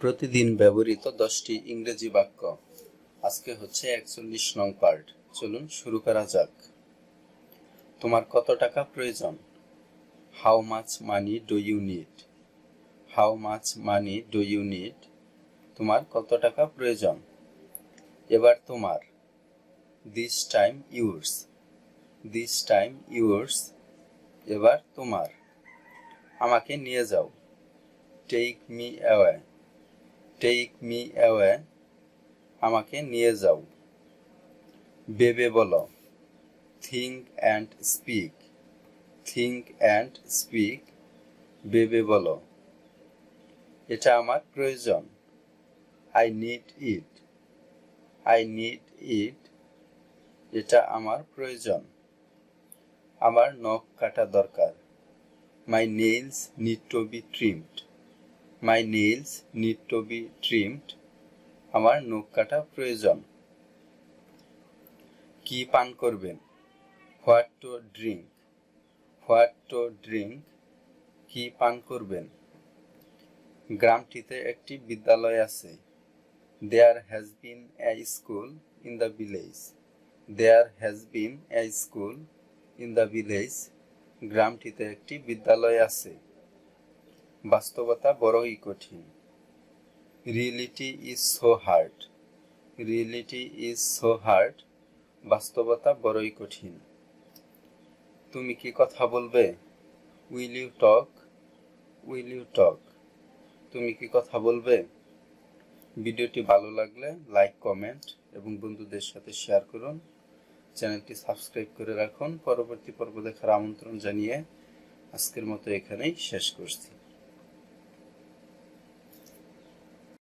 প্রতিদিন ব্যবহৃত দশটি ইংরেজি বাক্য। আজকে হচ্ছে একচল্লিশ নং পার্ট। চলুন শুরু করা যাক। তোমার কত টাকা প্রয়োজন? How much money do you need how much money do you need তোমার কত টাকা প্রয়োজন? এবার তোমার। This time yours this time yours এবার তোমার। আমাকে নিয়ে যাও। Take me away take me away আমাকে নিয়ে যাও। বেবে বলো think and speak think and speak বেবে বলো, এটা আমার প্রয়োজন। I need it I need it এটা আমার প্রয়োজন। আমার নখ কাটা দরকার। My nails need to be trimmed my nails need to be trimmed আমার নখ কাটা প্রয়োজন। কি পান করবেন? What to drink what to drink কি পান করবেন? গ্রামটিতে একটি বিদ্যালয় আছে। There has been a school in the village there has been a school in the village গ্রামটিতে একটি বিদ্যালয় আছে। বাস্তবতা বড়ই কঠিন। Reality is so hard reality is so hard বাস্তবতা বড়ই কঠিন। তুমি কি কথা বলবে? Will you talk will you talk তুমি কি কথা বলবে? ভিডিওটি ভালো লাগলে লাইক কমেন্ট এবং বন্ধুদের সাথে শেয়ার করুন। চ্যানেলটি সাবস্ক্রাইব করে রাখুন। পরবর্তী পর্ব দেখার আমন্ত্রণ জানিয়ে আজকের মতো এখানেই শেষ করছি।